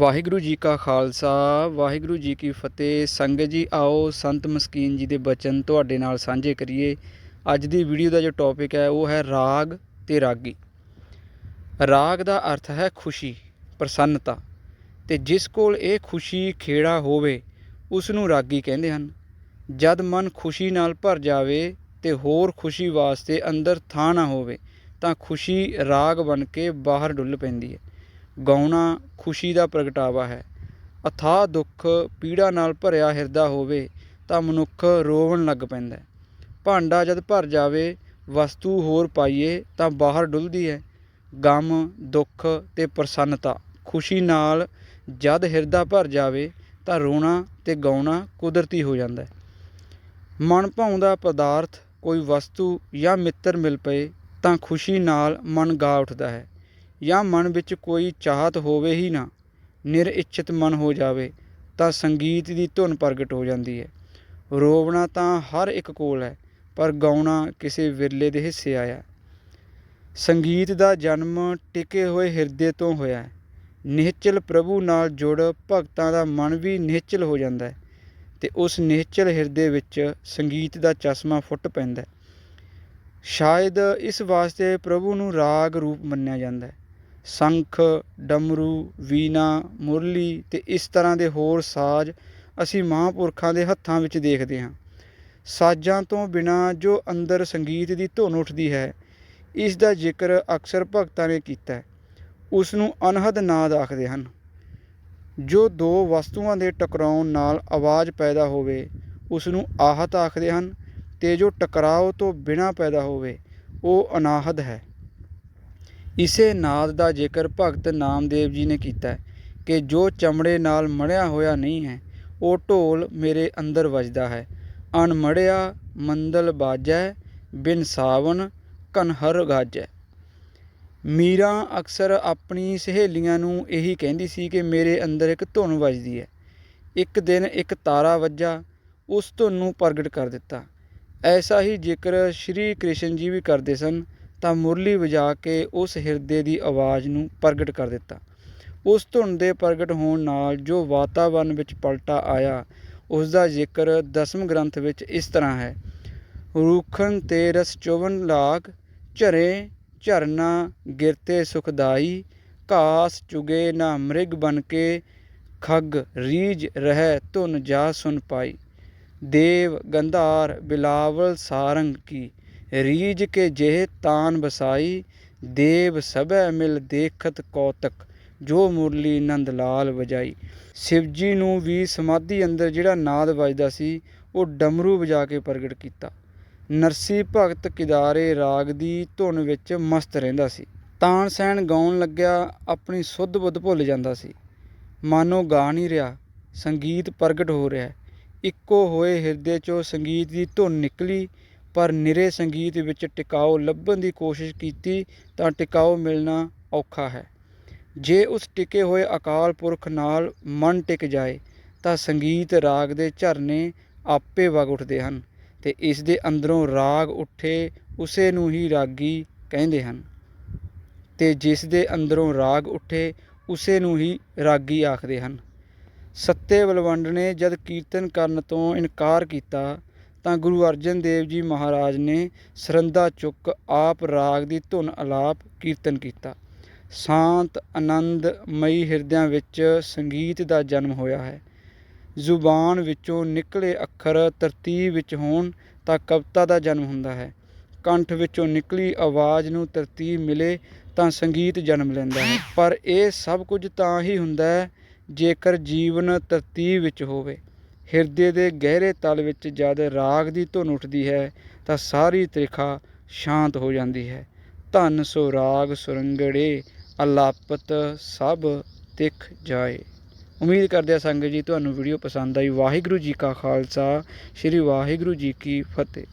ਵਾਹਿਗੁਰੂ ਜੀ ਕਾ ਖਾਲਸਾ, ਵਾਹਿਗੁਰੂ ਜੀ ਕੀ ਫਤਿਹ। ਸੰਗਤ ਜੀ, ਆਓ ਸੰਤ ਮਸਕੀਨ ਜੀ ਦੇ ਬਚਨ ਤੁਹਾਡੇ ਨਾਲ ਸਾਂਝੇ ਕਰੀਏ। ਅੱਜ ਦੀ ਵੀਡੀਓ ਦਾ ਜੋ ਟੌਪਿਕ ਹੈ, ਉਹ ਹੈ ਰਾਗ ਤੇ ਰਾਗੀ। ਰਾਗ ਦਾ ਅਰਥ ਹੈ ਖੁਸ਼ੀ, ਪ੍ਰਸੰਨਤਾ। ਤੇ ਜਿਸ ਕੋਲ ਇਹ ਖੁਸ਼ੀ ਖੇੜਾ ਹੋਵੇ ਉਸ ਨੂੰ ਰਾਗੀ ਕਹਿੰਦੇ ਹਨ। ਜਦ ਮਨ ਖੁਸ਼ੀ ਨਾਲ ਭਰ ਜਾਵੇ ਤੇ ਹੋਰ ਖੁਸ਼ੀ ਵਾਸਤੇ ਅੰਦਰ ਥਾਂ ਨਾ ਹੋਵੇ, ਤਾਂ ਖੁਸ਼ੀ ਰਾਗ ਬਣ ਕੇ ਬਾਹਰ ਡੁੱਲ ਪੈਂਦੀ ਹੈ। ਗਾਉਣਾ ਖੁਸ਼ੀ ਦਾ ਪ੍ਰਗਟਾਵਾ ਹੈ। ਅਥਾਹ ਦੁੱਖ ਪੀੜਾ ਨਾਲ ਭਰਿਆ ਹਿਰਦਾ ਹੋਵੇ ਤਾਂ ਮਨੁੱਖ ਰੋਵਣ ਲੱਗ ਪੈਂਦਾ ਭਾਂਡਾ ਜਦ ਭਰ ਜਾਵੇ, ਵਸਤੂ ਹੋਰ ਪਾਈਏ ਤਾਂ ਬਾਹਰ ਡੁੱਲਦੀ ਹੈ। ਗਮ, ਦੁੱਖ ਤੇ ਪ੍ਰਸੰਨਤਾ, ਖੁਸ਼ੀ ਨਾਲ ਜਦ ਹਿਰਦਾ ਭਰ ਜਾਵੇ ਤਾਂ ਰੋਣਾ ਤੇ ਗਾਉਣਾ ਕੁਦਰਤੀ ਹੋ ਜਾਂਦਾ ਹੈ। ਮਨ ਭਾਉਂਦਾ ਪਦਾਰਥ, ਕੋਈ ਵਸਤੂ ਜਾਂ ਮਿੱਤਰ ਮਿਲ ਪਏ ਤਾਂ ਖੁਸ਼ੀ ਨਾਲ ਮਨ ਗਾ ਉੱਠਦਾ ਹੈ। ਜਾਂ ਮਨ ਵਿੱਚ ਕੋਈ ਚਾਹਤ ਹੋਵੇ ਹੀ ਨਾ, ਨਿਰਇੱਛਤ ਮਨ ਹੋ ਜਾਵੇ, ਤਾਂ ਸੰਗੀਤ ਦੀ ਧੁਨ ਪ੍ਰਗਟ ਹੋ ਜਾਂਦੀ ਹੈ। ਰੋਵਣਾ ਤਾਂ ਹਰ ਇੱਕ ਕੋਲ ਹੈ, ਪਰ ਗਾਉਣਾ ਕਿਸੇ ਵਿਰਲੇ ਦੇ ਹਿੱਸੇ ਆਇਆ। ਸੰਗੀਤ ਦਾ ਜਨਮ ਟਿਕੇ ਹੋਏ ਹਿਰਦੇ ਤੋਂ ਹੋਇਆ ਹੈ। ਨਿਹਚਲ ਪ੍ਰਭੂ ਨਾਲ ਜੁੜ ਭਗਤਾਂ ਦਾ ਮਨ ਵੀ ਨਿਹਚਲ ਹੋ ਜਾਂਦਾ ਹੈ, ਤੇ ਉਸ ਨਿਹਚਲ ਹਿਰਦੇ ਵਿੱਚ ਸੰਗੀਤ ਦਾ ਚਸ਼ਮਾ ਫੁੱਟ ਪੈਂਦਾ ਹੈ। ਸ਼ਾਇਦ ਇਸ ਵਾਸਤੇ ਪ੍ਰਭੂ ਨੂੰ ਰਾਗ ਰੂਪ ਮੰਨਿਆ ਜਾਂਦਾ ਹੈ। ਸ਼ੰਖ, ਡਮਰੂ, ਵੀਣਾ, ਮੁਰਲੀ ਤੇ ਇਸ ਤਰ੍ਹਾਂ ਦੇ ਹੋਰ ਸਾਜ਼ ਅਸੀਂ ਮਹਾਂਪੁਰਖਾਂ ਦੇ ਹੱਥਾਂ ਵਿੱਚ ਦੇਖਦੇ ਹਾਂ। ਸਾਜ਼ਾਂ ਤੋਂ ਬਿਨਾ ਜੋ ਅੰਦਰ ਸੰਗੀਤ ਦੀ ਧੁਨ ਉੱਠਦੀ ਹੈ, ਇਸ ਦਾ ਜ਼ਿਕਰ ਅਕਸਰ ਭਗਤਾਂ ਨੇ ਕੀਤਾ ਹੈ। ਉਸ ਨੂੰ ਅਨਹਦ ਨਾਦ ਆਖਦੇ ਹਨ। ਜੋ ਦੋ ਵਸਤੂਆਂ ਦੇ ਟਕਰਾਉਣ ਨਾਲ ਆਵਾਜ਼ ਪੈਦਾ ਹੋਵੇ, ਉਸ ਨੂੰ ਆਹਤ ਆਖਦੇ ਹਨ ਤੇ ਜੋ ਟਕਰਾਓ ਤੋਂ ਬਿਨਾ ਪੈਦਾ ਹੋਵੇ, ਉਹ ਅਨਾਹਦ ਹੈ। ਇਸੇ ਨਾਦ ਦਾ ਜ਼ਿਕਰ ਭਗਤ ਨਾਮਦੇਵ ਜੀ ਨੇ ਕੀਤਾ ਹੈ ਕਿ ਜੋ ਚਮੜੇ ਨਾਲ ਮੜਿਆ ਹੋਇਆ ਨਹੀਂ ਹੈ, ਉਹ ਢੋਲ ਮੇਰੇ ਅੰਦਰ ਵੱਜਦਾ ਹੈ। ਅਣਮੜਿਆ ਮੰਦਲ ਬਾਜੈ, ਬਿਨ ਸਾਵਨ ਕਨਹਰ ਗਾਜੈ। ਮੀਰਾ ਅਕਸਰ ਆਪਣੀ ਸਹੇਲੀਆਂ ਨੂੰ ਇਹੀ ਕਹਿੰਦੀ ਸੀ ਕਿ ਮੇਰੇ ਅੰਦਰ ਇੱਕ ਧੁਨ ਵੱਜਦੀ ਹੈ। ਇੱਕ ਦਿਨ ਇੱਕ ਤਾਰਾ ਵੱਜਾ, ਉਸ ਧੁਨ ਨੂੰ ਪ੍ਰਗਟ ਕਰ ਦਿੱਤਾ। ਐਸਾ ਹੀ ਜ਼ਿਕਰ ਸ਼੍ਰੀ ਕ੍ਰਿਸ਼ਨ ਜੀ ਵੀ ਕਰਦੇ ਸਨ ਤਾਂ ਮੁਰਲੀ ਵਜਾ ਕੇ ਉਸ ਹਿਰਦੇ ਦੀ ਆਵਾਜ਼ ਨੂੰ ਪ੍ਰਗਟ ਕਰ ਦਿੱਤਾ। ਉਸ ਧੁਨ ਦੇ ਪ੍ਰਗਟ ਹੋਣ ਨਾਲ ਜੋ ਵਾਤਾਵਰਨ ਵਿੱਚ ਪਲਟਾ ਆਇਆ ਉਸ ਦਾ ਜ਼ਿਕਰ ਦਸਮ ਗ੍ਰੰਥ ਵਿੱਚ ਇਸ ਤਰ੍ਹਾਂ ਹੈ। ਰੂਖਣ ਤੇ ਰਸ ਚੋਵਨ ਲਾਗ, ਝਰੇ ਝਰਨਾ ਗਿਰਤੇ ਸੁਖਦਾਈ, ਘਾਸ ਚੁਗੇ ਨਾ ਮ੍ਰਿਗ ਬਨ ਕੇ ਖੱਗ ਰੀਜ ਰਹਿ ਧੁਨ ਜਾ ਸੁਨ ਪਾਈ। ਦੇਵ ਗੰਧਾਰ ਬਿਲਾਵਲ ਸਾਰੰਗ ਕੀ। ਰੀਝ ਕੇ ਜਿਹੇ ਤਾਨ ਵਸਾਈ, ਦੇਵ ਸਭੈ ਮਿਲ ਦੇਖਤ ਕੌਤਕ, ਜੋ ਮੁਰਲੀ ਨੰਦ ਲਾਲ ਵਜਾਈ। ਸ਼ਿਵਜੀ ਨੂੰ ਵੀ ਸਮਾਧੀ ਅੰਦਰ ਜਿਹੜਾ ਨਾਦ ਵੱਜਦਾ ਸੀ, ਉਹ ਡਮਰੂ ਵਜਾ ਕੇ ਪ੍ਰਗਟ ਕੀਤਾ। ਨਰਸੀ ਭਗਤ ਕਿਦਾਰੇ ਰਾਗ ਦੀ ਧੁਨ ਵਿੱਚ ਮਸਤ ਰਹਿੰਦਾ ਸੀ। ਤਾਨਸੈਨ ਗਾਉਣ ਲੱਗਿਆ, ਆਪਣੀ ਸੁੱਧ ਬੁੱਧ ਭੁੱਲ ਜਾਂਦਾ ਸੀ। ਮਾਨੋ ਗਾ ਨਹੀਂ ਰਿਹਾ, ਸੰਗੀਤ ਪ੍ਰਗਟ ਹੋ ਰਿਹਾ। ਇੱਕੋ ਹੋਏ ਹਿਰਦੇ 'ਚੋਂ ਸੰਗੀਤ ਦੀ ਧੁਨ ਨਿਕਲੀ ਪਰ ਨਿਰੇ ਸੰਗੀਤ ਵਿੱਚ ਟਿਕਾਓ ਲੱਭਣ ਦੀ ਕੋਸ਼ਿਸ਼ ਕੀਤੀ ਤਾਂ ਟਿਕਾਓ ਮਿਲਣਾ ਔਖਾ ਹੈ। ਜੇ ਉਸ ਟਿਕੇ ਹੋਏ ਅਕਾਲ ਪੁਰਖ ਨਾਲ ਮਨ ਟਿਕ ਜਾਏ, ਤਾਂ ਸੰਗੀਤ ਰਾਗ ਦੇ ਝਰਨੇ ਆਪੇ ਵਗ ਉੱਠਦੇ ਹਨ ਤੇ ਇਸ ਦੇ ਅੰਦਰੋਂ ਰਾਗ ਉੱਠੇ ਉਸੇ ਨੂੰ ਹੀ ਰਾਗੀ ਕਹਿੰਦੇ ਹਨ ਤੇ ਜਿਸ ਦੇ ਅੰਦਰੋਂ ਰਾਗ ਉੱਠੇ ਉਸੇ ਨੂੰ ਹੀ ਰਾਗੀ ਆਖਦੇ ਹਨ। ਸੱਤੇ ਬਲਵੰਡ ਨੇ ਜਦ ਕੀਰਤਨ ਕਰਨ ਤੋਂ ਇਨਕਾਰ ਕੀਤਾ ਤਾਂ ਗੁਰੂ ਅਰਜਨ ਦੇਵ ਜੀ ਮਹਾਰਾਜ ਨੇ ਸਰੰਦਾ ਚੁੱਕ ਆਪ ਰਾਗ ਦੀ ਧੁਨ ਆਲਾਪ ਕੀਰਤਨ ਕੀਤਾ। ਸ਼ਾਂਤ, ਆਨੰਦ ਮਈ ਹਿਰਦਿਆਂ ਵਿੱਚ ਸੰਗੀਤ ਦਾ ਜਨਮ ਹੋਇਆ ਹੈ। ਜ਼ੁਬਾਨ ਵਿੱਚੋਂ ਨਿਕਲੇ ਅੱਖਰ ਤਰਤੀਬ ਵਿੱਚ ਹੋਣ ਤਾਂ ਕਵਿਤਾ ਦਾ ਜਨਮ ਹੁੰਦਾ ਹੈ। ਕੰਠ ਵਿੱਚੋਂ ਨਿਕਲੀ ਆਵਾਜ਼ ਨੂੰ ਤਰਤੀਬ ਮਿਲੇ ਤਾਂ ਸੰਗੀਤ ਜਨਮ ਲੈਂਦਾ ਹੈ। ਪਰ ਇਹ ਸਭ ਕੁਝ ਤਾਂ ਹੀ ਹੁੰਦਾ ਹੈ ਜੇਕਰ ਜੀਵਨ ਤਰਤੀਬ ਵਿੱਚ ਹੋਵੇ। ਹਿਰਦੇ ਦੇ ਗਹਿਰੇ ਤਲ ਵਿੱਚ ਜਦ ਰਾਗ ਦੀ ਧੁਨ ਉੱਠਦੀ ਹੈ, ਤਾਂ ਸਾਰੀ ਤ੍ਰਿਖਾ ਸ਼ਾਂਤ ਹੋ ਜਾਂਦੀ ਹੈ। ਧਨ ਸੋ ਰਾਗ ਸੁਰੰਗੜੇ, ਅਲਾਪਤ ਸਭ ਤਿਖ ਜਾਏ। ਉਮੀਦ ਕਰਦੇ ਹਾਂ ਸੰਗਤ ਜੀ, ਤੁਹਾਨੂੰ ਵੀਡੀਓ ਪਸੰਦ ਆਈ। ਵਾਹਿਗੁਰੂ ਜੀ ਕਾ ਖਾਲਸਾ, ਸ੍ਰੀ ਵਾਹਿਗੁਰੂ ਜੀ ਕੀ ਫਤਿਹ।